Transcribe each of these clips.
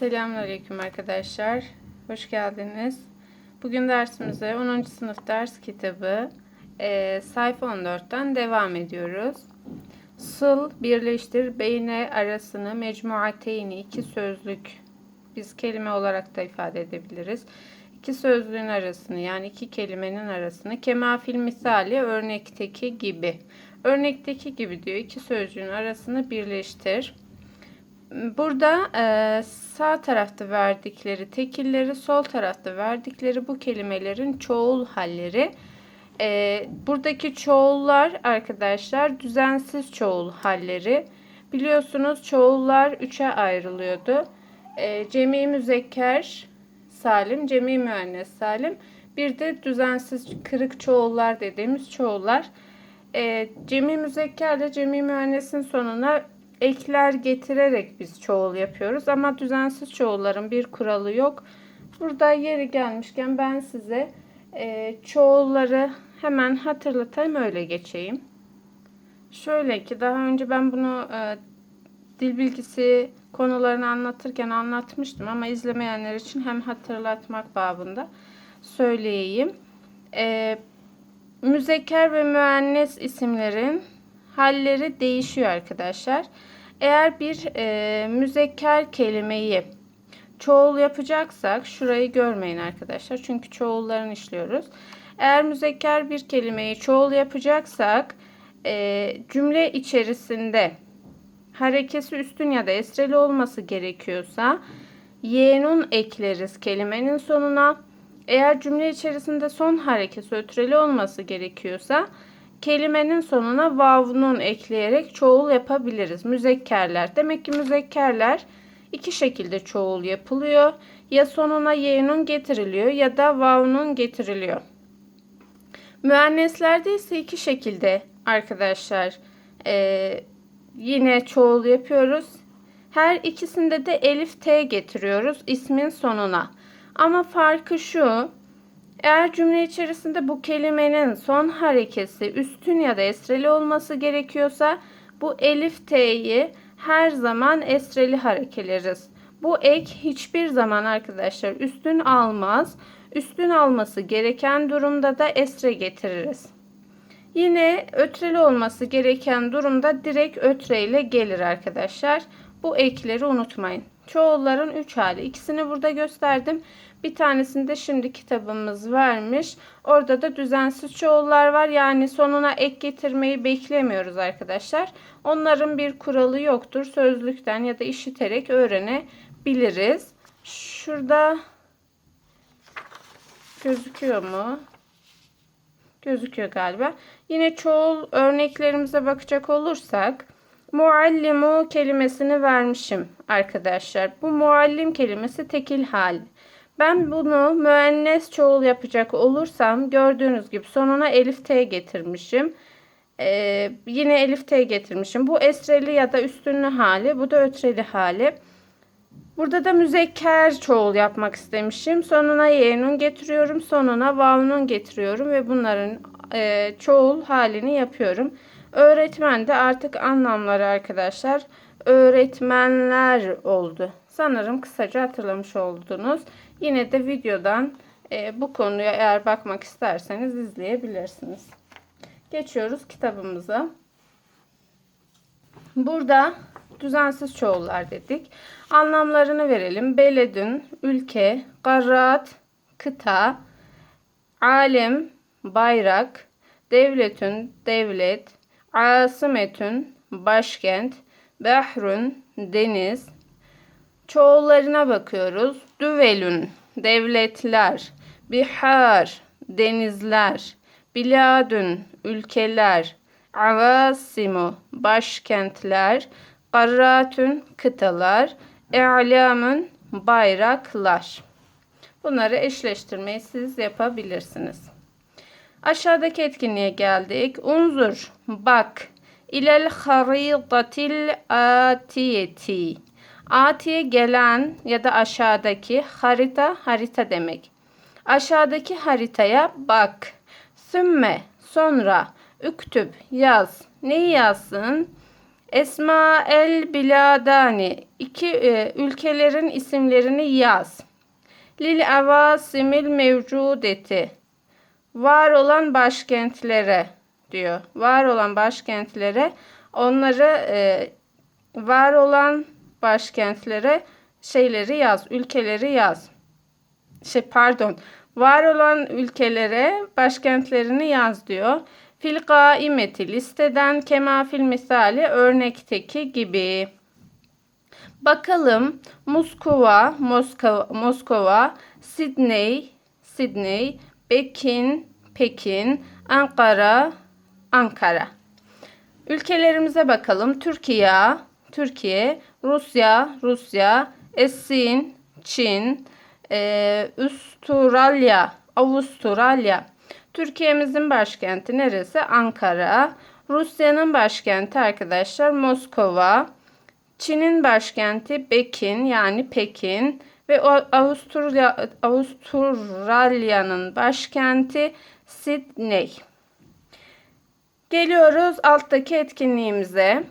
Selamünaleyküm arkadaşlar. Hoş geldiniz. Bugün dersimize 10. sınıf ders kitabı e, sayfa 14'ten devam ediyoruz. Sıl, birleştir, beyne arasını mecmuateyni iki sözlük biz kelime olarak da ifade edebiliriz. İki sözlüğün arasını yani iki kelimenin arasını kemafil misali örnekteki gibi. Örnekteki gibi diyor iki sözcüğün arasını birleştir. Burada e, sağ tarafta verdikleri tekilleri, sol tarafta verdikleri bu kelimelerin çoğul halleri. E, buradaki çoğullar arkadaşlar düzensiz çoğul halleri. Biliyorsunuz çoğullar üçe ayrılıyordu. E, cemi müzekker salim, cemi müennes salim. Bir de düzensiz kırık çoğullar dediğimiz çoğullar. E, cemi müzekkerle cemi müennesin sonuna ekler getirerek biz çoğul yapıyoruz ama düzensiz çoğulların bir kuralı yok. Burada yeri gelmişken ben size e, çoğulları hemen hatırlatayım öyle geçeyim. Şöyle ki daha önce ben bunu e, dil bilgisi konularını anlatırken anlatmıştım ama izlemeyenler için hem hatırlatmak babında söyleyeyim. E, müzekker ve müennes isimlerin halleri değişiyor arkadaşlar. Eğer bir e, müzekker kelimeyi çoğul yapacaksak şurayı görmeyin arkadaşlar. Çünkü çoğullarını işliyoruz. Eğer müzekker bir kelimeyi çoğul yapacaksak e, cümle içerisinde harekesi üstün ya da esreli olması gerekiyorsa yenun ekleriz kelimenin sonuna. Eğer cümle içerisinde son harekesi ötreli olması gerekiyorsa kelimenin sonuna vavnun ekleyerek çoğul yapabiliriz. Müzekkerler. Demek ki müzekkerler iki şekilde çoğul yapılıyor. Ya sonuna yenun getiriliyor ya da vavnun getiriliyor. Müenneslerde ise iki şekilde arkadaşlar e, yine çoğul yapıyoruz. Her ikisinde de elif t getiriyoruz ismin sonuna. Ama farkı şu. Eğer cümle içerisinde bu kelimenin son harekesi üstün ya da esreli olması gerekiyorsa bu elif t'yi her zaman esreli harekeleriz. Bu ek hiçbir zaman arkadaşlar üstün almaz. Üstün alması gereken durumda da esre getiririz. Yine ötreli olması gereken durumda direkt ötre ile gelir arkadaşlar. Bu ekleri unutmayın. Çoğulların 3 hali. İkisini burada gösterdim. Bir tanesinde şimdi kitabımız vermiş. Orada da düzensiz çoğullar var. Yani sonuna ek getirmeyi beklemiyoruz arkadaşlar. Onların bir kuralı yoktur. Sözlükten ya da işiterek öğrenebiliriz. Şurada gözüküyor mu? Gözüküyor galiba. Yine çoğul örneklerimize bakacak olursak muallimu kelimesini vermişim arkadaşlar. Bu muallim kelimesi tekil hal. Ben bunu müennes çoğul yapacak olursam gördüğünüz gibi sonuna elif t getirmişim. Ee, yine elif t getirmişim. Bu esreli ya da üstünlü hali. Bu da ötreli hali. Burada da müzekker çoğul yapmak istemişim. Sonuna yenun getiriyorum. Sonuna vavnun getiriyorum. Ve bunların e, çoğul halini yapıyorum. Öğretmen de artık anlamları arkadaşlar öğretmenler oldu. Sanırım kısaca hatırlamış oldunuz. Yine de videodan e, bu konuya eğer bakmak isterseniz izleyebilirsiniz. Geçiyoruz kitabımıza. Burada düzensiz çoğullar dedik. Anlamlarını verelim. Beledün, ülke, garrat, kıta, alem, bayrak, devletün, devlet, asimetün, başkent, behrün, deniz, çoğullarına bakıyoruz. Düvelün, devletler, bihar, denizler, biladün, ülkeler, avasimu, başkentler, karratün, kıtalar, i'lamün, bayraklar. Bunları eşleştirmeyi siz yapabilirsiniz. Aşağıdaki etkinliğe geldik. Unzur, bak. İlel haritatil atiyeti. Atiye gelen ya da aşağıdaki harita harita demek. Aşağıdaki haritaya bak. Sümme sonra üktüb yaz. Neyi yazsın? Esma el biladani. İki e, ülkelerin isimlerini yaz. Lil avasimil mevcudeti. Var olan başkentlere diyor. Var olan başkentlere onları e, var olan başkentlere şeyleri yaz, ülkeleri yaz. Şey pardon. Var olan ülkelere başkentlerini yaz diyor. Fil gaimeti listeden kema fil misali örnekteki gibi. Bakalım Moskova, Moskova, Moskova, Sydney, Sydney, Pekin, Pekin, Ankara, Ankara. Ülkelerimize bakalım. Türkiye, Türkiye, Rusya, Rusya, Esin, Çin, e, Avustralya, Avustralya. Türkiye'mizin başkenti neresi? Ankara. Rusya'nın başkenti arkadaşlar Moskova. Çin'in başkenti Pekin yani Pekin ve Avusturya Avustralya'nın başkenti Sydney. Geliyoruz alttaki etkinliğimize.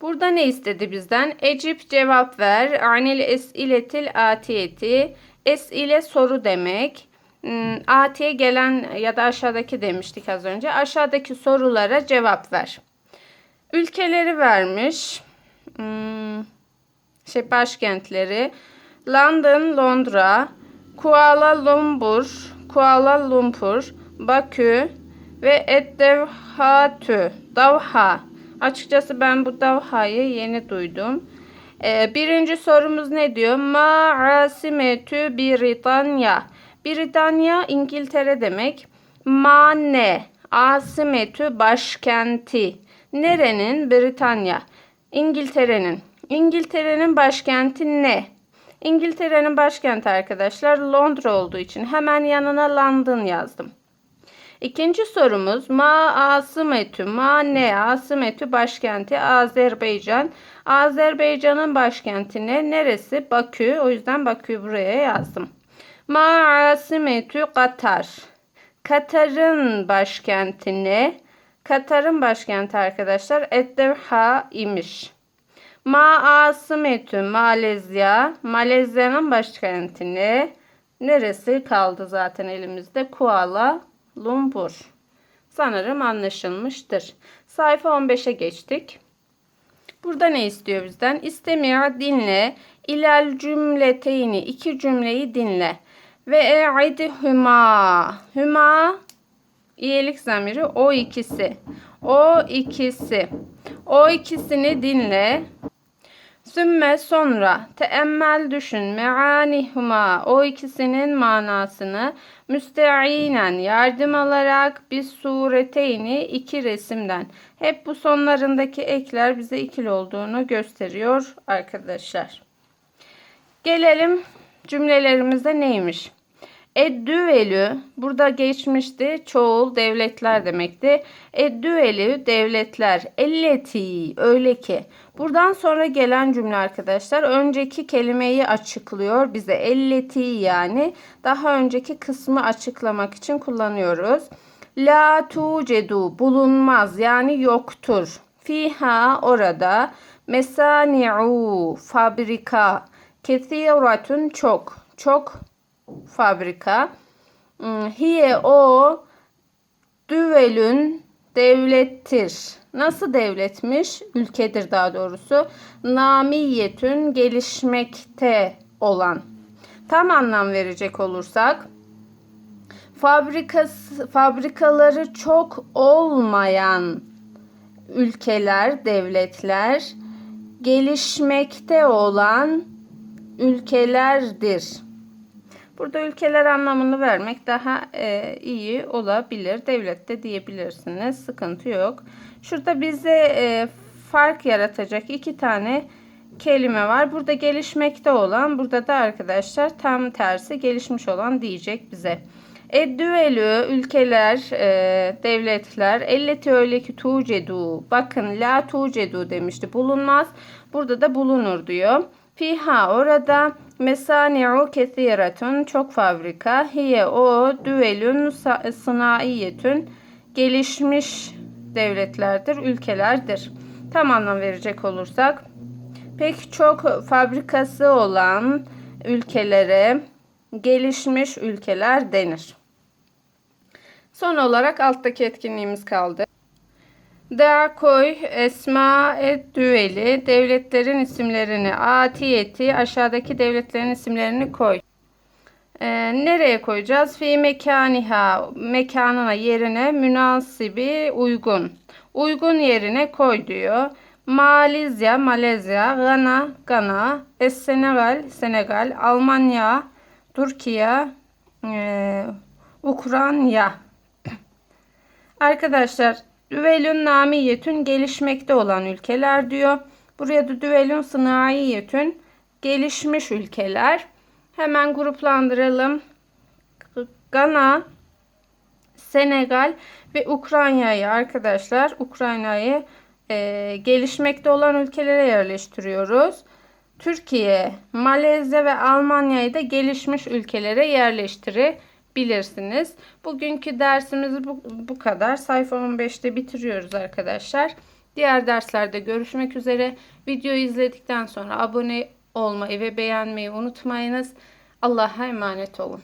Burada ne istedi bizden? Ecip cevap ver. Anil esiletil atiyeti. Es ile soru demek. Hmm, Atiye gelen ya da aşağıdaki demiştik az önce. Aşağıdaki sorulara cevap ver. Ülkeleri vermiş. Hmm, şey başkentleri. London, Londra, Kuala Lumpur, Kuala Lumpur, Bakü ve Eddevhatü, Davha. Açıkçası ben bu Davha'yı yeni duydum. Ee, birinci sorumuz ne diyor? Ma asimetü Britanya. Britanya İngiltere demek. Ma ne? Asimetü başkenti. Nerenin? Britanya. İngiltere'nin. İngiltere'nin başkenti ne? İngiltere'nin başkenti arkadaşlar Londra olduğu için hemen yanına London yazdım. İkinci sorumuz ma asımetü ma ne asımetü başkenti Azerbaycan. Azerbaycan'ın başkenti ne? Neresi? Bakü. O yüzden Bakü buraya yazdım. Ma asimetü Katar. Katar'ın başkenti ne? Katar'ın başkenti arkadaşlar Eddevha imiş. Ma asimetü Malezya. Malezya'nın başkenti ne? Neresi kaldı zaten elimizde? Kuala Lumpur. Sanırım anlaşılmıştır. Sayfa 15'e geçtik. Burada ne istiyor bizden? İstemiyor dinle. İlal cümleteyni. iki cümleyi dinle. Ve e'idi hüma. Hüma iyilik zamiri o ikisi. O ikisi. O ikisini dinle. Sümme sonra teemmel düşün meanihuma o ikisinin manasını müsteinen yardım alarak bir sureteyni iki resimden. Hep bu sonlarındaki ekler bize ikili olduğunu gösteriyor arkadaşlar. Gelelim cümlelerimize neymiş? Eddüvelü burada geçmişti çoğul devletler demekti. Eddüvelü devletler elleti öyle ki. Buradan sonra gelen cümle arkadaşlar önceki kelimeyi açıklıyor bize. Elleti yani daha önceki kısmı açıklamak için kullanıyoruz. La tucedu bulunmaz yani yoktur. Fiha orada mesani'u fabrika kethiratun çok çok fabrika. Hmm, hiye o düvelün devlettir. Nasıl devletmiş? Ülkedir daha doğrusu. Namiyetün gelişmekte olan. Tam anlam verecek olursak fabrikası, fabrikaları çok olmayan ülkeler, devletler gelişmekte olan ülkelerdir. Burada ülkeler anlamını vermek daha e, iyi olabilir. Devlette diyebilirsiniz. Sıkıntı yok. Şurada bize e, fark yaratacak iki tane kelime var. Burada gelişmekte olan, burada da arkadaşlar tam tersi gelişmiş olan diyecek bize. Eddüelü ülkeler, e, devletler, elleti öyle ki tucedu. Bakın la tucedu demişti. Bulunmaz. Burada da bulunur diyor. Fiha orada mesani'u kethiretun çok fabrika. Hiye o düvelün sınaiyetün gelişmiş devletlerdir, ülkelerdir. Tam anlam verecek olursak pek çok fabrikası olan ülkelere gelişmiş ülkeler denir. Son olarak alttaki etkinliğimiz kaldı. Da koy esma et düeli devletlerin isimlerini atiyeti aşağıdaki devletlerin isimlerini koy. Ee, nereye koyacağız? Fi mekaniha mekanına yerine münasibi uygun. Uygun yerine koy diyor. Malezya, Malezya, Gana, Gana, Senegal, Senegal, Almanya, Türkiye, e, Ukrayna. Arkadaşlar düvelün namiyetün gelişmekte olan ülkeler diyor. Buraya da düvelün sınayiyetün gelişmiş ülkeler. Hemen gruplandıralım. Gana, Senegal ve Ukrayna'yı arkadaşlar Ukrayna'yı e, gelişmekte olan ülkelere yerleştiriyoruz. Türkiye, Malezya ve Almanya'yı da gelişmiş ülkelere yerleştirebilirsiniz. Bugünkü dersimiz bu, bu kadar. Sayfa 15'te bitiriyoruz arkadaşlar. Diğer derslerde görüşmek üzere. Videoyu izledikten sonra abone olmayı ve beğenmeyi unutmayınız. Allah'a emanet olun.